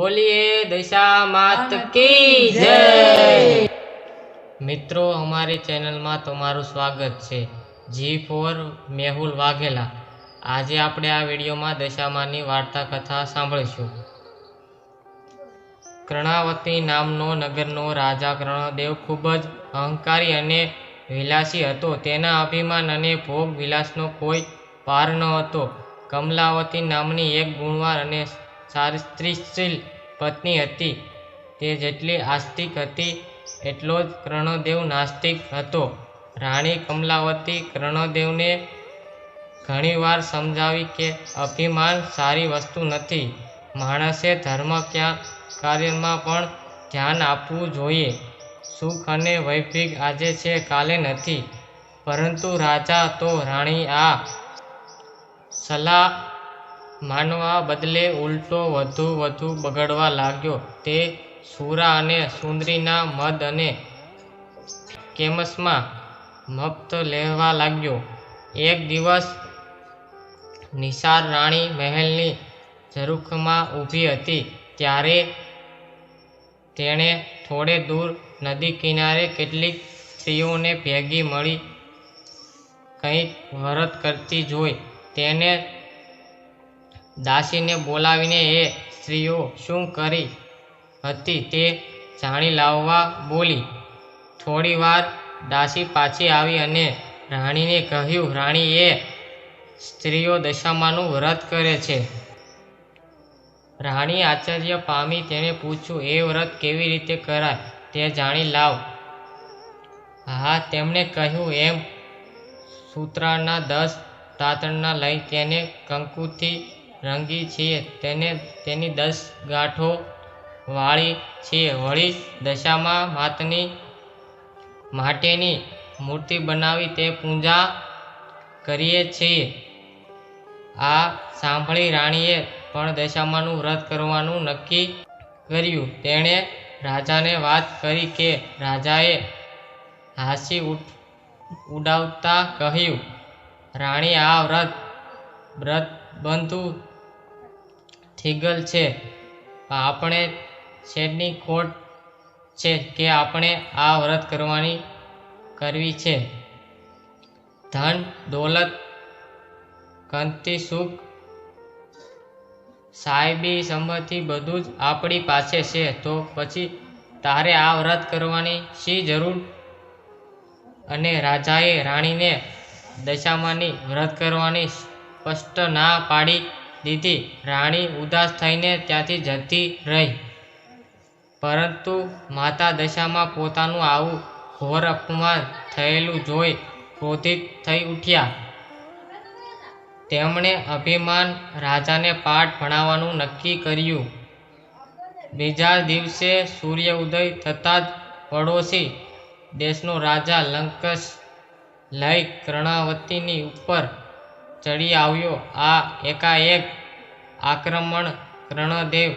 બોલીએ દશા માત કી જય. મિત્રો અમારી ચેનલમાં તમારું સ્વાગત છે. G for Mehul Vaghela. આજે આપણે આ વિડીયોમાં દશામાની વાર્તા કથા સાંભળીશું. કર્ણાવતી નામનો નગરનો રાજા કર્ણદેવ ખૂબ જ અહંકારી અને વિલાસી હતો. તેના અભિમાન અને ભોગ વિલાસનો કોઈ પાર ન હતો. કમલાવતી નામની એક ગુણવાન અને ચારિત્ર્યશીલ પત્ની હતી. તે જેટલી આસ્તિક હતી એટલો જ કર્ણદેવ નાસ્તિક હતો. રાણી કમલાવતી કર્ણદેવને ઘણીવાર સમજાવી કે અભિમાન સારી વસ્તુ નથી. માણસે ધર્મ ક્યાં કાર્યમાં પણ ધ્યાન આપવું જોઈએ. સુખ અને વૈભિક આજે છે, કાલે નથી. પરંતુ રાજા તો રાણી આ સલાહ માનવા બદલે ઉલટો વધુ વધુ બગડવા લાગ્યો. તે સુરા અને સુંદરીના મદ અને કેમસમાં મફત લેવા લાગ્યો. એક દિવસ નિસાર રાણી મહેલની ઝરૂખમાં ઊભી હતી. ત્યારે તેણે થોડે દૂર નદી કિનારે કેટલીક સ્ત્રીઓને ભેગી મળી કંઈક વરત કરતી જોઈ. તેને દાસીને બોલાવીને એ સ્ત્રીઓ શું કરી હતી તે જાણી લાવવા બોલી થોડીવાર દાસી પાછી આવી અને રાણીને કહ્યું રાણી એ સ્ત્રીઓ દશામાનું વ્રત કરે છે. રાણી આશ્ચર્ય પામી તેને પૂછ્યું, એ વ્રત કેવી રીતે કરાય તે જાણી લાવ. હા, તેમણે કહ્યું, એમ સૂત્રાના દસ દાંતણના લઈ તેને કંકુથી રંગી છીએ તેને, તેની દસ ગાંઠો વાળી છીએ વળી દશામાં માતની માટેની મૂર્તિ બનાવી તે પૂજા કરીએ છીએ. આ સાંભળી રાણીએ પણ દશામાનું વ્રત કરવાનું નક્કી કર્યું. તેણે રાજાને વાત કરી કે રાજાએ હાસી ઉડાવતા કહ્યું, રાણી, આ વ્રત વ્રત બંધુ થીગલ છે. આપણે શેડની ખોટ છે કે આપણે આ વ્રત કરવાની કરવી છે. ધન, દોલત, કંતી, સુખ સાહેબી સંમતિ બધું જ આપણી પાસે છે. તો પછી તારે આ વ્રત કરવાની શી જરૂર? અને રાજાએ રાણીને દશામાની વ્રત કરવાની સ્પષ્ટ ના પાડી. દીધી. રાણી ઉદાસ થઈને ત્યાંથી જતી રહી. પરંતુ માતા દશામાં પોતાનું આવું ઘોર અપમાન થયેલું જોઈ ક્રોધિત થઈ ઉઠ્યા. તેમણે અભિમાન રાજાને પાઠ ભણાવવાનું નક્કી કર્યું. બીજા દિવસે સૂર્ય ઉદય થતાં જ પડોશી દેશનો રાજા લંકસ લઈ કર્ણાવતીની ઉપર ચડી આવ્યો. આ એકાએક આક્રમણ કર્ણદેવ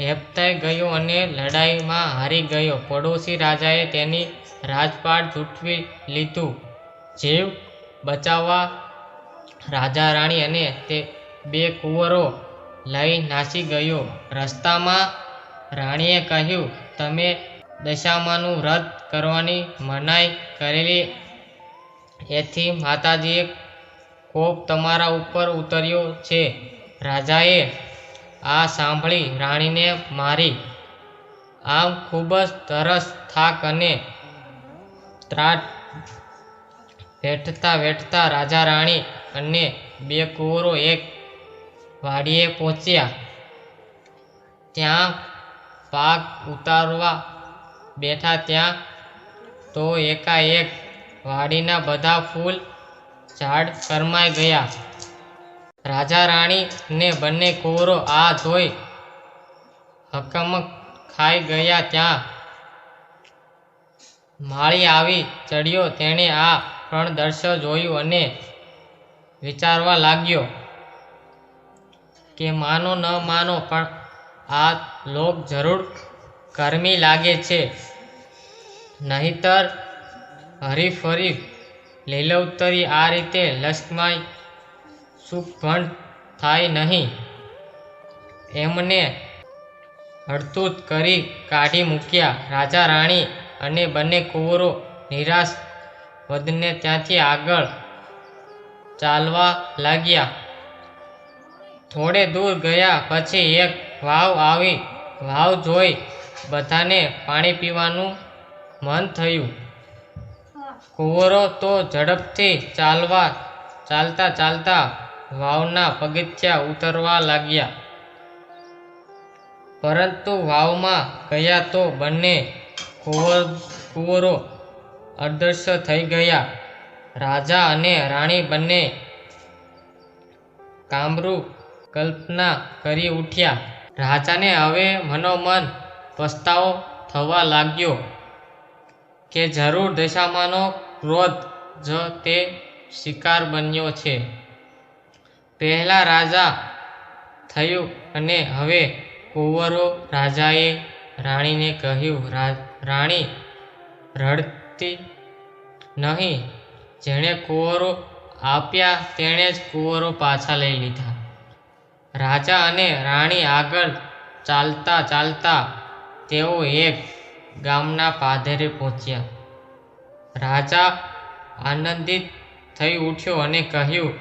હેપતાઈ ગયો અને લડાઈમાં હારી ગયો. પડોશી રાજાએ તેની રાજપાટ ચૂંટવી લીધું. જીવ બચાવવા રાજા રાણી અને તે બે કુંવરો લઈ નાસી ગયો. રસ્તામાં રાણીએ કહ્યું, તમે દશામાનું વ્રત કરવાની મનાઈ કરેલી એથી માતાજીએ કોપ તમારા ઉપર ઉતર્યો છે. રાજાએ આ સાંભળી રાણીને મારી આમ ખૂબ જ તરસ થાક અને ત્રાટ વેઠતા વેઠતા રાજા રાણી અને બે કુંવરો એક વાડીએ પહોંચ્યા. ત્યાં પાક ઉતારવા બેઠા ત્યાં તો એકાએક વાડીના બધા ફૂલ ઝાડ કરમાઈ ગયા. રાજા રાણી ને બંને કુંવરો આ જોઈ હકમ ખાઈ ગયા ત્યાં. માળી આવી ચડ્યો તેણે આ પણ દ્રશ્ય જોયું અને વિચારવા લાગ્યો કે માનો ન માનો, પણ આ લોક જરૂર ગરમી લાગે છે. નહીતર હરીફરી લીલવતરી આ રીતે લશ્કમાય સુખ થાય નહીં. એમને હડતૂત કરી કાઢી મૂક્યા. રાજા, રાણી અને બંને કુંવરો નિરાશ વધને ત્યાંથી આગળ ચાલવા લાગ્યા. થોડે દૂર ગયા પછી એક વાવ આવી. વાવ જોઈ બધાને પાણી પીવાનું મન થયું. કુંવરો તો ઝડપથી ચાલવા, ચાલતા ચાલતા વાવના પગથિયા ઉતરવા લાગ્યા. પરંતુ વાવમાં ગયા તો બંને કુંવર, કુંવરો અદૃશ્ય થઈ ગયા. રાજા અને રાણી બંને કામરૂ કલ્પના કરી ઉઠ્યા. રાજાને હવે મનોમન પસ્તાવો થવા લાગ્યો. કે જરૂર દશામાનો ક્રોધ જ તે શિકાર બન્યો છે. પહેલા રાજા થયું અને હવે કુંવરો રાજાએ રાણીને કહ્યું, "રા- રાણી, રડતી નહીં. જેણે કુંવરો આપ્યા તેણે જ કુંવરો પાછા લઈ લીધા. રાજા અને રાણી આગળ ચાલતા ચાલતા તેઓ એક ગામના પાદરે પહોંચ્યા. રાજા આનંદિત થઈ ઉઠ્યો અને કહ્યું,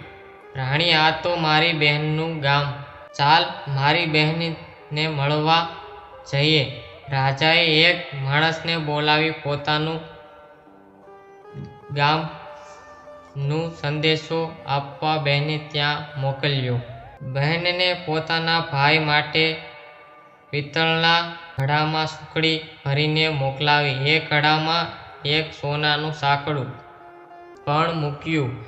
રાણી, આ તો મારી બહેનનું ગામ. ચાલ, મારી બહેનને મળવા જઈએ. રાજાએ એક માણસને બોલાવી પોતાનું ગામનું સંદેશો આપવા બહેને ત્યાં મોકલ્યો. બહેનને પોતાના ભાઈ માટે પિત્તળના ઘડામાં સુખડી ભરીને મોકલાવી. એ ઘડામાં એક સોનાનું સાંકડું પણ મૂક્યું.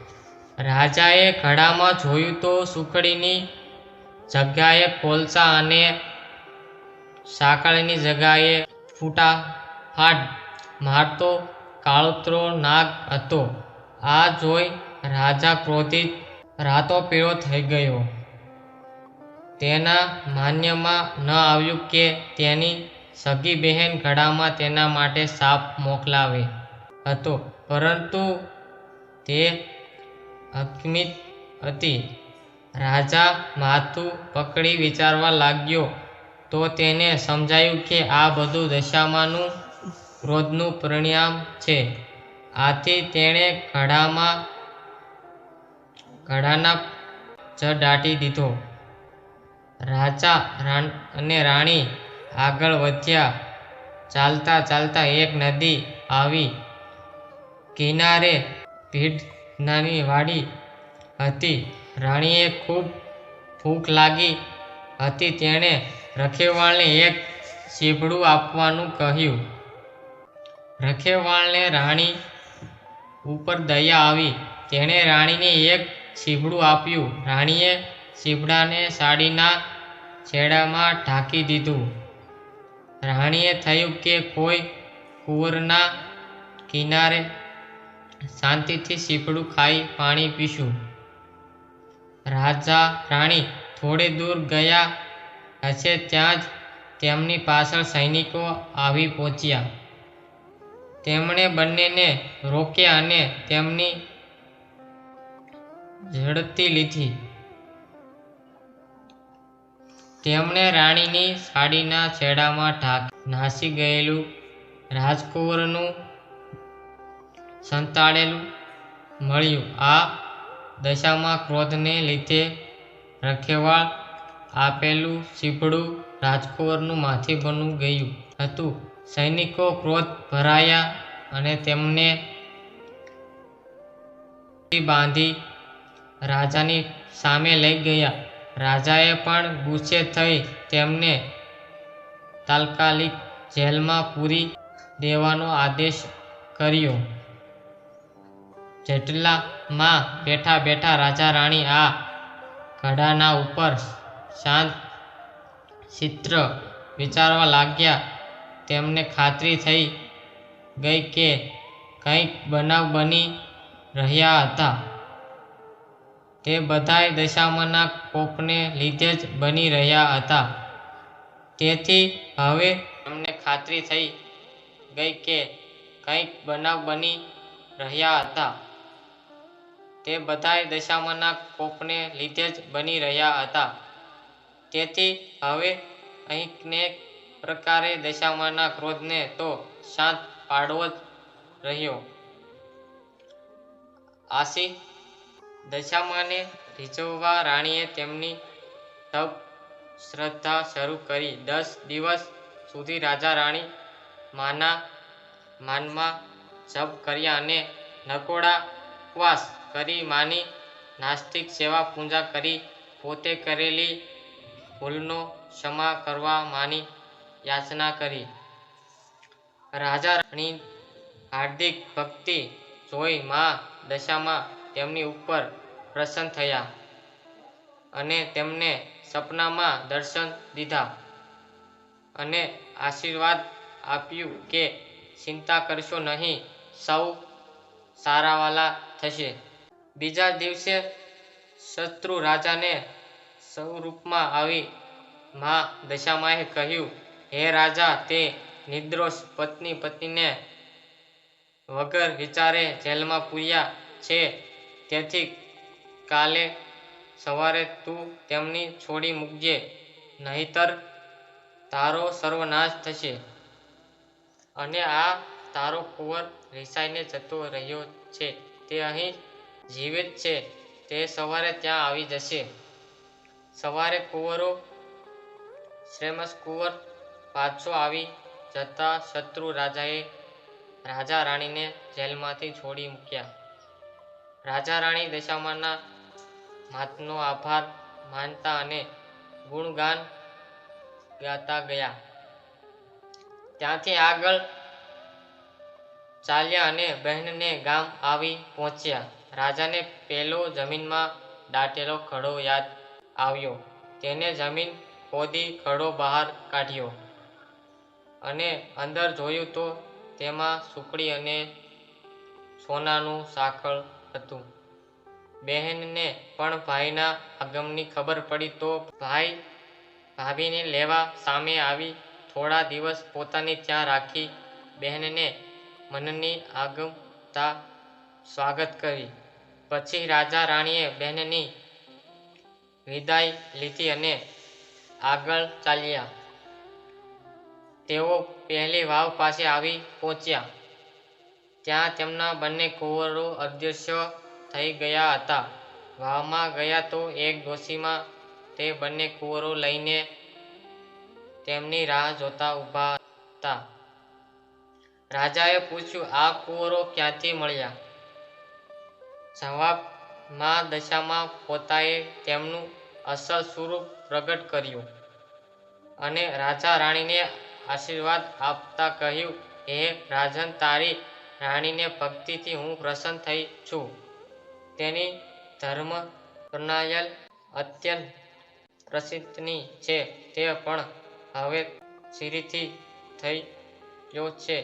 રાજાએ ઘડામાં જોયું તો સુખડીની જગ્યાએ કોલસા અને સાંકળની જગ્યાએ ફૂટા ફાટ મારતો કાળોતરો નાગ હતો. આ જોઈ રાજા ક્રોધિત રાતો પીળો થઈ ગયો. તેના માન્યમાં ન આવ્યું કે તેની સગી બહેન ઘડામાં તેના માટે સાપ મોકલાવે હતો. પરંતુ તે અકમિત હતી. રાજા માથું પકડી વિચારવા લાગ્યો તો તેને સમજાયું કે આ બધું દશામાનું ક્રોધનું પરિણામ છે. આથી તેણે ઘડામાં ઘડાના જ દાટી દીધો. રાજા અને રાણી આગળ વધ્યા. ચાલતા ચાલતા એક નદી આવી. કિનારે ભીડ નાની વાડી હતી. રાણીએ ખૂબ ભૂખ લાગી હતી. તેણે રખેવાળને એક ચીબડું આપવાનું કહ્યું. રખેવાળને રાણી ઉપર દયા આવી. તેણે રાણીને એક ચીબડું આપ્યું. રાણીએ ચીબડાને સાડીના છેડામાં ઢાંકી દીધું. રાણીએ થયું કે કોઈ કુંવરના કિનારે શાંતિથી સીપડું ખાઈ પાણી પીશું. રાજા રાણી થોડે દૂર ગયા હશે ત્યાં જ તેમની પાછળ સૈનિકો આવી પહોંચ્યા. તેમણે બંનેને રોક્યા અને તેમની ઝડપથી લીધી. તેમણે રાણીની સાડીના છેડામાં ઢાંક નાસી ગયેલું, રાજકુંવરનું સંતાડેલું મળ્યું. આ દશામાં ક્રોધને લીધે રખેવાળ આપેલું સીપડું રાજકુંવરનું માથે બનું ગયું હતું. સૈનિકો ક્રોધ ભરાયા અને તેમને બાંધી રાજાની સામે લઈ ગયા. રાજાએ પણ ગુસ્સે થઈ તેમને તાત્કાલિક જેલમાં પૂરી દેવાનો આદેશ કર્યો. જેટલામાં બેઠા બેઠા રાજા રાણી આ ઘડાના ઉપર શાંત ચિત્ર વિચારવા લાગ્યા, તેમને ખાતરી થઈ ગઈ કે કંઈક બનાવ બની રહ્યા હતા. તે બધાય દશામાના કોપને લીધે જ બની રહ્યા હતા. તેથી હવે અમને ખાતરી થઈ ગઈ કે કંઈક બનાવ બની રહ્યા હતા. તે બધાય દશામાના કોપને લીધે જ બની રહ્યા હતા. તેથી હવે અનેક પ્રકારે દશામાના ક્રોધને તો શાંત પાડવો જ રહ્યો. આથી દશામાને રીઝવવા રાણીએ તેમની તપ શ્રદ્ધા શરૂ કરી. દસ દિવસ સુધી રાજા રાણી માના માનમાં જપ કર્યા અને નકોડા ઉપવાસ કરી માની નાસ્તિક સેવા પૂજા કરી. પોતે કરેલી ભૂલનો ક્ષમા કરવા માની યાચના કરી. રાજા રાણી હાર્દિક ભક્તિ જોઈ મા દશામાં તેમની ઉપર પ્રસન્ન થયા અને તેમને સપનામાં દર્શન દીધા અને આશીર્વાદ આપ્યું કે, ચિંતા કરશો નહીં, સૌ સારાવાલા થશે. બીજા દિવસે શત્રુ રાજાને સ્વરૂપમાં આવી મા દશામાએ કહ્યું, હે રાજા, તે નિર્દોષ પત્ની પતિને વગર વિચારે જેલમાં પૂર્યા છે. તેથી કાલે સવારે તું તેમને છોડી મૂકજે, નહીતર તારો સર્વનાશ થશે. અને આ તારો કુંવર રિસાઈને જતો રહ્યો છે. તે અહીં જીવિત છે. તે સવારે ત્યાં આવી જશે. સવારે કુંવરો શ્રેષ્ઠકુંવર પાછો આવી જતા શત્રુ રાજાએ રાજા રાણીને જેલમાંથી છોડી મૂક્યા. રાજા રાણી દશામાના માતનો આભાર માનતા અને ગુણગાન ગાતા ગયા. ત્યાંથી આગળ ચાલ્યા અને બહેનને ગામ આવી પહોંચ્યા. રાજાને પેલો જમીનમાં દાટેલો ખડો યાદ આવ્યો. તેને જમીન ખોદી ખડો બહાર કાઢ્યો અને અંદર જોયું તો તેમાં સુકડી અને સોનાનું સાંકળ હતું. બહેનને પણ ભાઈના આગમની ખબર પડી તો ભાઈ ભાભીને લેવા સામે આવી, થોડા દિવસ પોતાની ત્યાં રાખી બહેનને મનની આગમતા સ્વાગત કરી. પછી રાજા રાણીએ બહેનની વિદાય લીધી અને આગળ ચાલ્યા. તેઓ પહેલી વાવ પાસે આવી પહોંચ્યા. ત્યાં તેમના બંને કુંવરો અદૃશ્ય થઈ ગયા હતા. વાવમાં ગયા તો એક ડોશીમાં તે બંને કુંવરો લઈને તેમની રાહ જોતા ઊભા હતા. રાજાએ પૂછ્યું, આ કુંવરો ક્યાંથી મળ્યા? જવાબમાં દશામાં પોતાએ તેમનું અસલ સ્વરૂપ પ્રગટ કર્યું અને રાજા રાણીને આશીર્વાદ આપતા કહ્યું, હે રાજન, તારી રાણીને ભક્તિથી હું પ્રસન્ન થઈ છું. તેની ધર્મ પ્રણાયલ અત્યંત પ્રસિદ્ધની છે. તે પણ હવે સિરીથી થઈ ગયો છે.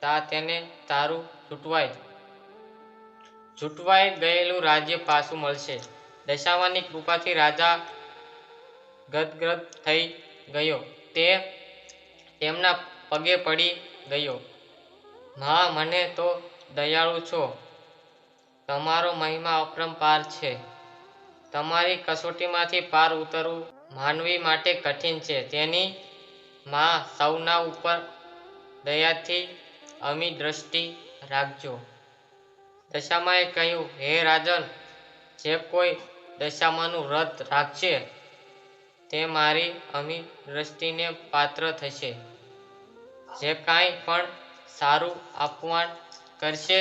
તા તેને તારું છૂટવાય છૂટવાઈ ગયેલું રાજ્ય પાછું મળશે. દશામાની કૃપાથી રાજા ગદગદ થઈ ગયો. તે તેમના પગે પડી ગયો. મા મને તો દયાળુ છો. તમારો મહિમા અપરંપાર છે. તમારી કસોટીમાંથી પાર ઉતરવું માનવી માટે કઠિન છે. તેની મા સૌના ઉપર દયાથી અમી દ્રષ્ટિ રાખજો. દશામાએ કહ્યું, હે રાજન, જે કોઈ દશામાનું વ્રત રાખશે, તે મારી અમી દ્રષ્ટિને પાત્ર થશે. જે કાંઈ પણ સારું આપવાન કરશે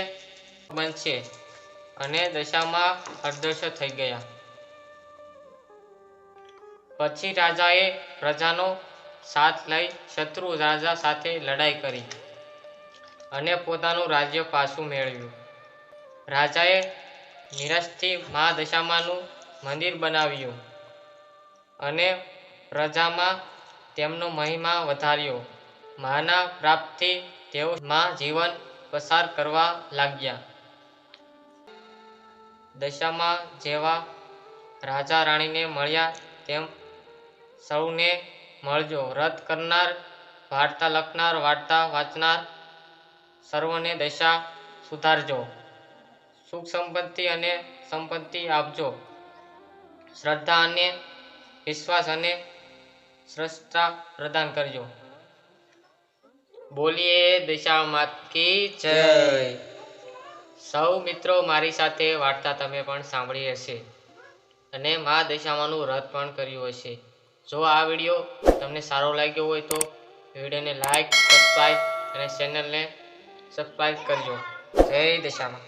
બનશે અને દશામાં અદૃશ્ય થઈ ગયા. પછી રાજાએ પ્રજાનો સાથ લઈ શત્રુ રાજા સાથે લડાઈ કરી અને પોતાનું રાજ્ય પાછું મેળવ્યું. રાજાએ નિરાશથી મા દશામાનું મંદિર બનાવ્યું અને પ્રજામાં તેમનો મહિમા વધાર્યો. માના પ્રાપ્તથી તેઓ માં જીવન પસાર કરવા લાગ્યા. દશામાં જેવા રાજા રાણીને મળ્યા તેમ સૌને મળજો. રદ કરનાર, વાર્તા લખનાર, વાર્તા વાંચનાર સર્વને દશા સુધારજો. સુખ સંપત્તિ અને સંપત્તિ આપજો. શ્રદ્ધા અને વિશ્વાસ અને સ્રષ્ટા પ્રદાન કરજો. બોલીએ દિશા માત કી જય. સૌ મિત્રો મારી સાથે વાર્તા તમે પણ સાંભળી હશે. અને મા દશામાનું વ્રત પણ કર્યું હશે. જો આ વીડિયો તમને સારો લાગ્યો હોય તો વિડીયોને લાઈક સબસ્ક્રાઈબ અને ચેનલને સબસ્ક્રાઈબ કરજો. જય દશામાં.